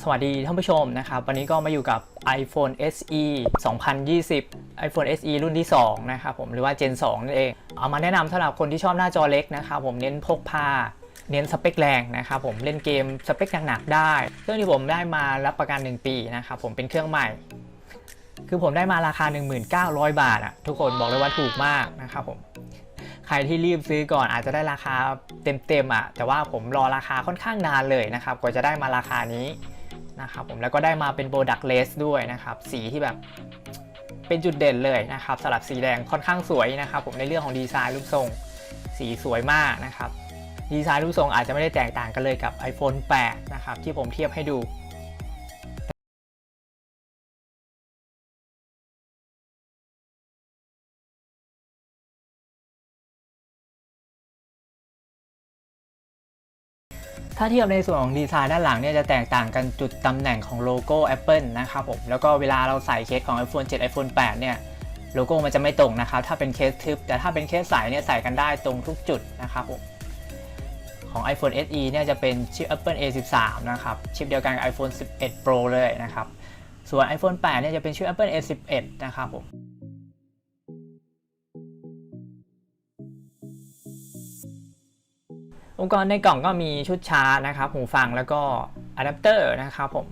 สวัสดีท่านผู้ชมนะครับ วันนี้ก็มาอยู่กับ iPhone SE 2020 iPhone SE รุ่นที่ 2 นะครับผมหรือว่า Gen 2 นั่นเอง เอามาแนะนำสำหรับคนที่ชอบหน้าจอเล็กนะครับผมเน้นพกพาเน้นสเปคแรงนะครับผมเล่นเกมสเปคหนักๆได้ เครื่องที่ผมได้มารับประกัน 1 ปีนะครับผมเป็นเครื่องใหม่ คือผมได้มาราคา 1900 บาทอะทุกคนบอกเลยว่าถูกมากนะครับผมใครที่รีบซื้อก่อนอาจจะได้ราคาเต็มๆอะแต่ว่าผมรอราคาค่อนข้างนานเลยนะครับกว่าจะได้มาราคานี้ นะครับผมแล้วก็ได้มาเป็นโบรดักเลสด้วยนะครับ สีที่แบบเป็นจุดเด่นเลยนะครับสลับสีแดงค่อนข้างสวยนะครับ ผมในเรื่องของดีไซน์รูปทรง สีสวยมากนะครับดีไซน์รูปทรงอาจจะไม่ได้แตกต่างกันเลยกับ iPhone 8 นะครับที่ผมเทียบให้ดู ถ้าเทียบในส่วนของดีไซน์ด้านหลังเนี่ยจะแตกต่างกันจุดตำแหน่งของโลโก้ Apple นะครับผมแล้วก็เวลาเราใส่เคสของ iPhone 7 iPhone 8 เนี่ยโลโก้มันจะไม่ตรงนะครับถ้าเป็นเคสทึบ แต่ถ้าเป็นเคสใสเนี่ยใส่กันได้ตรงทุกจุดนะครับผมของ iPhone SE เนี่ยจะเป็นชิป Apple A13 นะครับชิปเดียวกันกับ iPhone 11 Pro เลยนะครับส่วน iPhone 8 เนี่ยจะเป็นชิป Apple A11 นะครับผม อุปกรณ์ในกล่องก็มีชุดชาร์จนะครับ หูฟังแล้วก็อะแดปเตอร์นะครับผม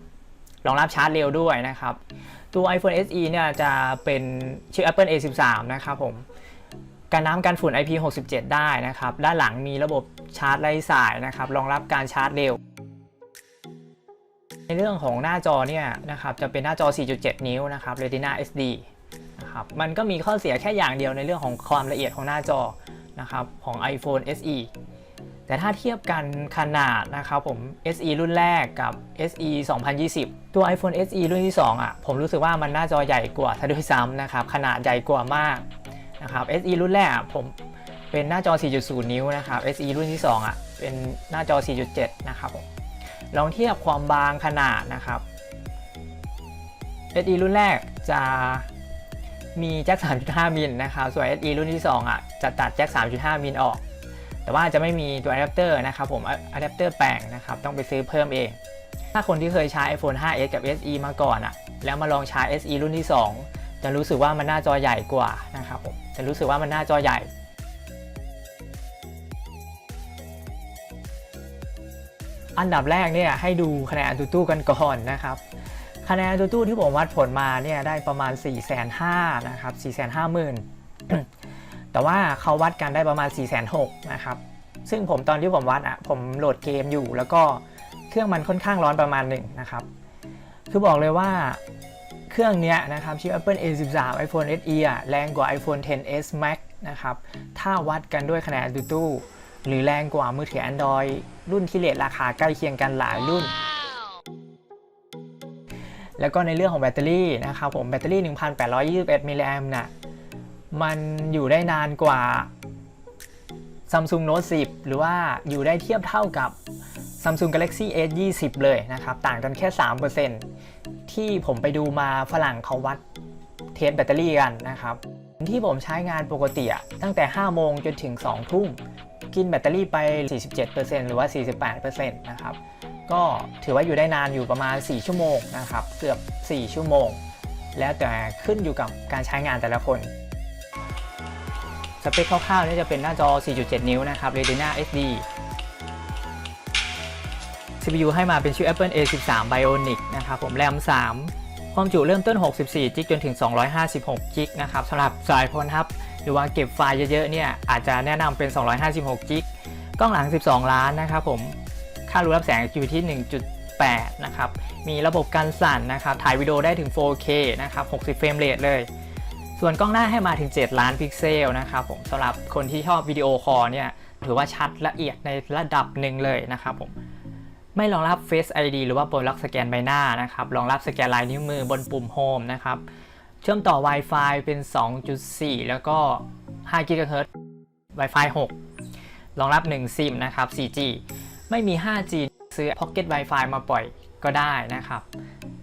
รองรับชาร์จเร็วด้วยนะครับ ตัว iPhone SE เนี่ยจะเป็นชื่อ Apple A13 นะครับผมการน้ำกันฝุ่น IP67 ได้นะครับ ด้านหลังมีระบบชาร์จไร้สายนะครับ รองรับการชาร์จเร็ว ในเรื่องของหน้าจอเนี่ยนะครับ จะเป็นหน้าจอ 4.7 นิ้วนะครับ Retina SD นะครับ มันก็มีข้อเสียแค่อย่างเดียวในเรื่องของความละเอียดของหน้าจอนะครับของ iPhone SE แต่ถ้าเทียบกันขนาดนะครับผม SE รุ่นแรกกับ SE 2020 ตัว iPhone SE รุ่นที่ 2อะผมรู้สึกว่ามันหน้าจอใหญ่กว่าซะด้วยซ้ำนะครับขนาดใหญ่กว่ามากนะครับ SE รุ่นแรกผมเป็นหน้าจอ 4.0 นิ้วนะครับ SE รุ่นที่ 2อะเป็นหน้าจอ 4.7 นะครับผมลองเทียบความบางขนาดนะครับ SE รุ่นแรกจะมีแจ็ค 3.5 มิลนะครับ ส่วน SE รุ่นที่ 2 อะ จะตัดแจ็ค 3.5 มิลออก แต่ว่าจะไม่มีตัวอะแดปเตอร์นะครับผมอะแดปเตอร์แปลงนะครับต้องไปซื้อเพิ่มเอง ถ้าคนที่เคยใช้ iPhone 5s กับ SE มาก่อนอะแล้วมาลองใช้ SE รุ่นที่ 2 จะรู้สึกว่ามันหน้าจอใหญ่กว่านะครับผมจะรู้สึกว่ามันหน้าจอใหญ่อันดับแรกเนี่ยให้ดูคะแนนตูตู้กันก่อนนะครับ คะแนนตูตู้ที่ผมวัดผลมาเนี่ยได้ประมาณ4 5 0 0 0นนะครับ4 5 0 0 0 0 แต่ว่าเขาวัดกันได้ประมาณ 4 6 0 0 0นะครับ ซึ่งผมตอนที่ผมวัดอะผมโหลดเกมอยู่ แล้วก็เครื่องมันค่อนข้างร้อนประมาณหนึ่งนะครับ คือบอกเลยว่าเครื่องเนี้ยนะครับชื่อ Apple A13 iPhone SE อะแรงกว่า iPhone 10s Max นะครับ ถ้าวัดกันด้วยคะแนนตูตู้หรือแรงกว่ามือถือ Android รุ่นที่เรทราคาใกล้เคียงกันหลายรุ่น แล้วก็ในเรื่องของแบตเตอรี่นะครับผมแบตเตอรี่ 1,821 มิลลิแอมป์น่ะ มันอยู่ได้นานกว่า Samsung Note 10 หรือว่าอยู่ได้เทียบเท่ากับ Samsung Galaxy S 20เลยนะครับ ต่างกันแค่ 3%ที่ผมไปดูมาฝรั่งเขาวัดเทสแบตเตอรี่กันนะครับ ที่ผมใช้งานปกติอะตั้งแต่ 5 โมงจนถึง 2 ทุ่ม กินแบตเตอรี่ไป 47%หรือว่า 48%นะครับ ก็ถือว่าอยู่ได้นานอยู่ประมาณ 4 ชั่วโมงนะครับ เกือบ 4 ชั่วโมง แล้วแต่ขึ้นอยู่กับการใช้งานแต่ละคน สเปคคร่าวๆนี่จะเป็นหน้าจอ 4.7 นิ้วนะครับ Retina SD CPU ให้มาเป็นชื่อ Apple A13 Bionic นะครับผม RAM 3ความจุเริ่มต้น 64 จิกจนถึง 256 จิกนะครับสำหรับสายพลครับหรือว่าเก็บไฟล์เยอะๆเนี่ยอาจจะแนะนำเป็น 256 จิกกล้องหลัง 12 ล้านนะครับผมค่ารูรับแสงอยู่ที่ 1.8 นะครับ มีระบบกันสั่นนะครับ ถ่ายวิดีโอได้ถึง 4K นะครับ 60 เฟรมเรทเลย ส่วนกล้องหน้าให้มาถึง 7 ล้านพิกเซลนะครับผมสำหรับคนที่ชอบวิดีโอคอลเนี่ยถือว่าชัดละเอียดในระดับหนึ่งเลยนะครับผมไม่รองรับ Face ID หรือว่าปุ่มล็อกสแกนใบหน้านะครับรองรับสแกนลายนิ้วมือบนปุ่ม Home นะครับเชื่อมต่อ Wi-Fi เป็น 2.4 แล้วก็5 GHz Wi-Fi 6 รองรับ 1 ซิมนะครับ 4G ไม่มี 5G ซื้อ Pocket Wi-Fi มาปล่อยก็ได้นะครับ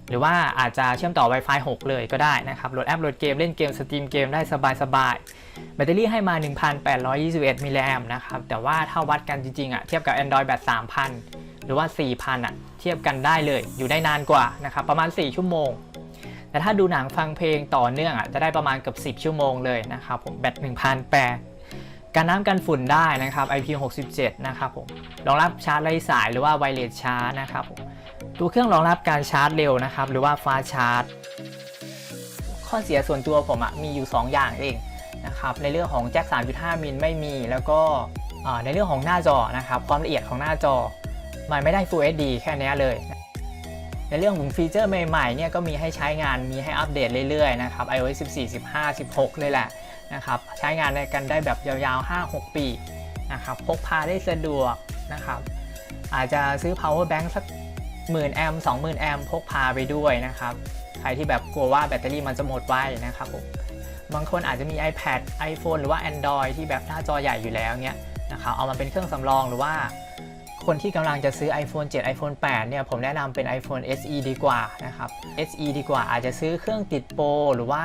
หรือว่าอาจจะเชื่อมต่อ Wi-Fi 6 เลยก็ได้นะครับ โหลดแอปโหลดเกมเล่นเกมสตรีมเกมได้สบายๆ แบตเตอรี่ให้มา 1,821 มิลลิแอมป์นะครับ แต่ว่าถ้าวัดกันจริงๆอะเทียบกับ Android แบบ3,000 หรือว่า 4,000อะเทียบกันได้เลย อยู่ได้นานกว่านะครับประมาณ 4 ชั่วโมง แต่ถ้าดูหนังฟังเพลงต่อเนื่องอะจะได้ประมาณเกือบ10 ชั่วโมงเลยนะครับผมแบต1,000การน้ำกันฝุ่นได้นะครับ IP67 นะครับผม รองรับชาร์จไร้สายหรือว่าไวเลสชาร์จนะครับผม ตัวเครื่องรองรับการชาร์จเร็วนะครับ หรือว่าฟาชาร์จ ข้อเสียส่วนตัวผมอะมีอยู่ 2 อย่างเองนะครับ ในเรื่องของแจ็ค 3.5 มิลไม่มี แล้วก็ในเรื่องของหน้าจอนะครับ ความละเอียดของหน้าจอ มันไม่ได้ Full HD แค่เนี้ยเลย ในเรื่องของฟีเจอร์ใหม่ๆเนี่ยก็มีให้ใช้งานมีให้อัปเดตเรื่อยๆนะครับ iOS 14 15 16 เลยแหละนะครับใช้งานในกันได้แบบยาวๆ 5-6 ปีนะครับพกพาได้สะดวกนะครับอาจจะซื้อ power bank สัก หมื่นแอมป์20,000แอมป์พกพาไปด้วยนะครับ ใครที่แบบกลัวว่าแบตเตอรี่มันจะหมดไวนะครับผมบางคนอาจจะมี iPad iPhone หรือว่า Android ที่แบบหน้าจอใหญ่อยู่แล้วเนี่ยนะครับเอามาเป็นเครื่องสำรองหรือว่า คนที่กำลังจะซื้อ iPhone 7 iPhone 8 เนี่ยผมแนะนำเป็น iPhone SE ดีกว่านะครับ SE ดีกว่าอาจจะซื้อเครื่องติดโปรหรือว่า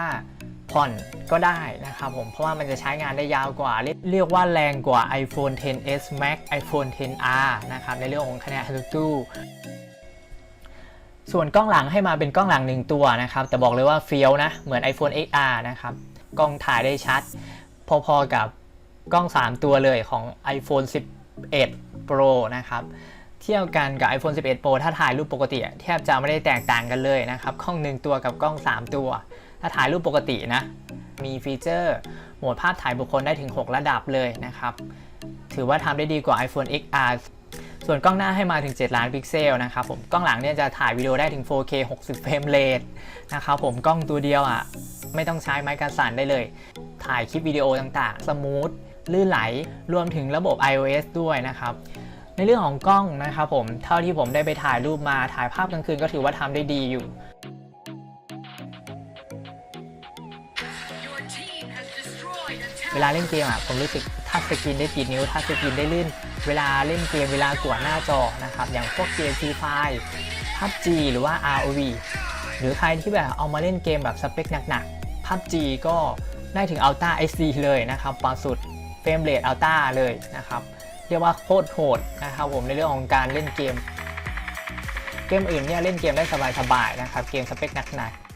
ผ่อนก็ได้นะครับผมเพราะว่ามันจะใช้งานได้ยาวกว่า เรียกว่าแรงกว่า iPhone 10s Max iPhone 10R นะครับในเรื่องของคะแนนตู้ ส่วนกล้องหลังให้มาเป็นกล้องหลังหนึ่งตัวนะครับ แต่บอกเลยว่าเฟี้ยวนะ เหมือน iPhone XR นะครับ กล้องถ่ายได้ชัด พอๆกับกล้อง 3 ตัวเลยของ iPhone 11 Pro นะครับเทียบกันกับ iPhone 11 Pro ถ้าถ่ายรูปปกติแทบจะไม่ได้แตกต่างกันเลยนะครับ กล้อง 1 ตัวกับกล้อง 3 ตัว ถ้าถ่ายรูปปกตินะ มีฟีเจอร์ โหมดภาพถ่ายบุคคลได้ถึง 6 ระดับเลยนะครับ ถือว่าทำได้ดีกว่า iPhone XR ส่วนกล้องหน้าให้มาถึง 7 ล้านพิกเซลนะครับผมกล้องหลังเนี่ยจะถ่ายวิดีโอได้ถึง 4K 60 เฟรมเรทนะครับผมกล้องตัวเดียวอะไม่ต้องใช้ไม้กันสั่นได้เลย ถ่ายคลิปวิดีโอต่างๆ สมูทลื่นไหลรวมถึงระบบ iOS ด้วยนะครับในเรื่องของกล้องนะครับผมเท่าที่ผมได้ไปถ่ายรูปมาถ่ายภาพกลางคืนก็ถือว่าทำได้ดีอยู่เวลาเล่นเกมอะผมรู้สึกทัชสกรีนได้ติดนิ้วทัชสกรีนได้ลื่น เวลาเล่นเกมเวลากวดหน้าจอนะครับ อย่างพวกเกม Free Fire PUBG หรือว่า ROV หรือใครที่แบบเอามาเล่นเกมแบบสเปคหนักๆ PUBG ก็ได้ถึง Ultra HD เลยนะครับปาสุดเฟรมเรท Ultra เลยนะครับเรียกว่าโคตรโหดนะครับผมในเรื่องของการเล่นเกม เกมอื่นเนี่ยเล่นเกมได้สบายๆนะครับเกมสเปคหนักๆ